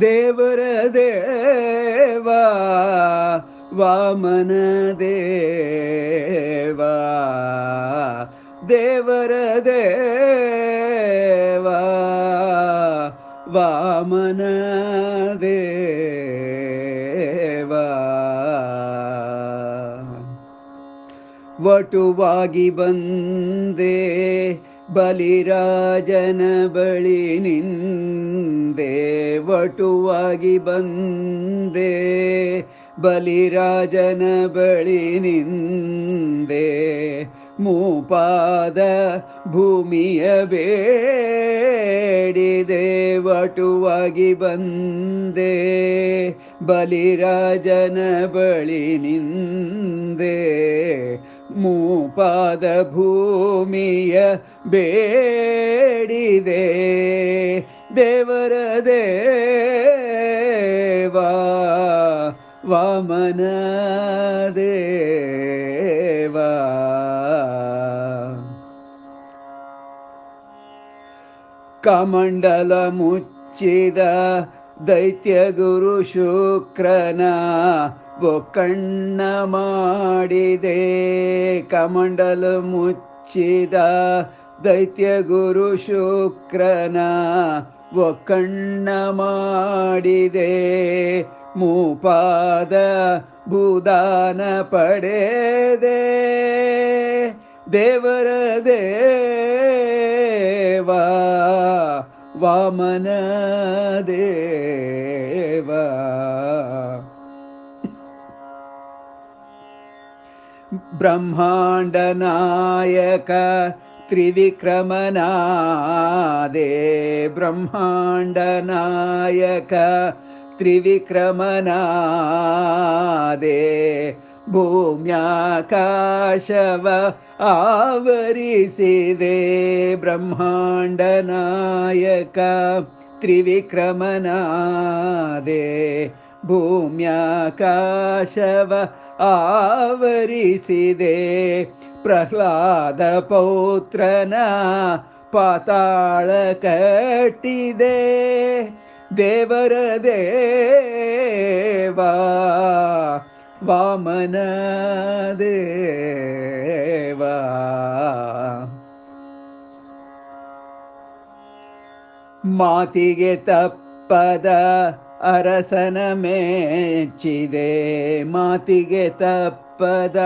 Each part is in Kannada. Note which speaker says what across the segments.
Speaker 1: ದೇವರ ದೇವ ವಾಮನ ದೇವಾ. ದೇವರ ದೇವ ವಾಮನ ದೇವಾ. ವಟುವಾಗಿ ಬಂದೆ ಬಲಿರಾಜನ ಬಳಿ ನಿಂದೆ, ವಟುವಾಗಿ ಬಂದೆ. ಬಲಿರಾಜನ ಬಳಿ ನಿಂದೆ, ಮೂಪಾದ ಭೂಮಿಯ ಬೇಡಿದೆ, ವಟುವಾಗಿ ಬಂದೆ. ಬಲಿರಾಜನ ಬಳಿ ನಿಂದೆ ಮೂಪಾದ ಭೂಮಿಯ ಬೇಡಿದೆ. ದೇವರ ದೇವಾ ವಾಮನ ದೇವಾ. ಕಮಂಡಲ ಮುಚ್ಚಿದ ದೈತ್ಯ ಗುರು ಶುಕ್ರನ ಒಕ್ಕಣ್ಣ ಮಾಡಿದೆ, ಕಮಂಡಲ ಮುಚ್ಚಿದ ದೈತ್ಯ ಗುರು ಶುಕ್ರನ. ಒಕ್ಕಣ್ಣ ಮಾಡಿದೆ, ಮೂಪಾದ ಭೂದಾನ ಪಡೆದೆ. ದೇವರ ದೇವ, ವಾಮನ ದೇವ. ब्रह्माण्डनायक त्रिविक्रमनादे ब्रह्माण्डनायक त्रिविक्रमनादे भूम्याकाशव आवरिसिदे ब्रह्माण्डनायक त्रिविक्रमनादे ಭೂಮ್ಯಾಕಾಶವ ಆವರಿಸಿದೆ. ಪ್ರಹ್ಲಾದ ಪೌತ್ರನ ಪಾತಾಳ ಕಟ್ಟಿದೆ. ದೇವರ ದೇವ ವಾಮನ ದೇವ. ಮಾತಿಗೆ ತಪ್ಪದ ಅರಸನ ಮೆಚ್ಚಿದೆ ಮಾತಿಗೆ ತಪ್ಪದ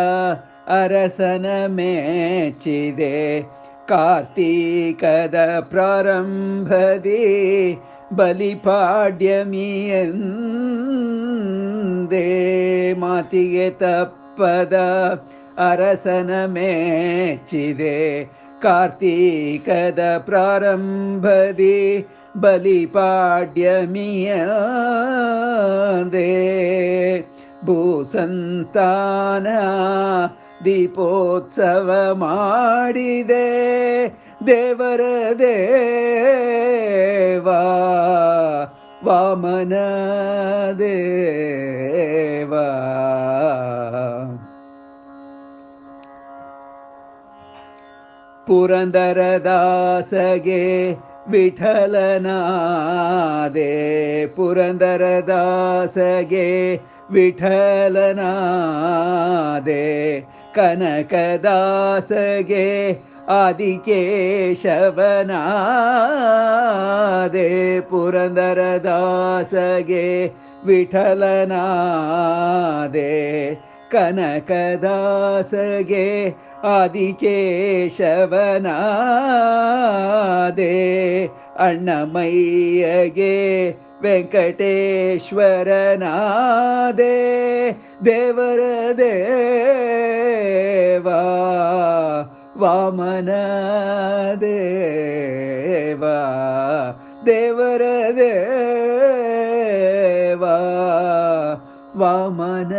Speaker 1: ಅರಸನ ಮೆಚ್ಚಿದೆ ಕಾರ್ತೀಕದ ಪ್ರಾರಂಭದಿ ಬಲಿಪಾಡ್ಯಮಿಯಂದೇ ಮಾತಿಗೆ ತಪ್ಪದ ಅರಸನ ಮೆಚ್ಚಿದೆ ಕಾರ್ತೀಕದ ಪ್ರಾರಂಭದಿ ಬಲಿಪಾಡ್ಯಮಿಯಂದೇ ಭೂಸಂತಾನ ದೀಪೋತ್ಸವ ಮಾಡಿದೆ ದೇವರ ದೇವಾ ವಾಮನ ದೇವಾ. ಪುರಂದರದಾಸಗೆ ವಿಠಲನಾದೆ ಪುರಂದರದಾಸಗೆ ವಿಠಲನಾದೆ ಕನಕದಾಸಗೆ ಆದಿಕೇಶವನಾದೆ ಪುರಂದರದಾಸಗೆ ವಿಠಲನಾದೆ ಕನಕದಾಸಗೆ ಆದಿಕೇಶವನಾದೆ ಅಣ್ಣಮಯ್ಯಗೆ ವೆಂಕಟೇಶ್ವರನಾದೆ ದೇವರ ದೇವ ವಾಮನ ದೇವ ದೇವರ ದೇವ ವಾಮನ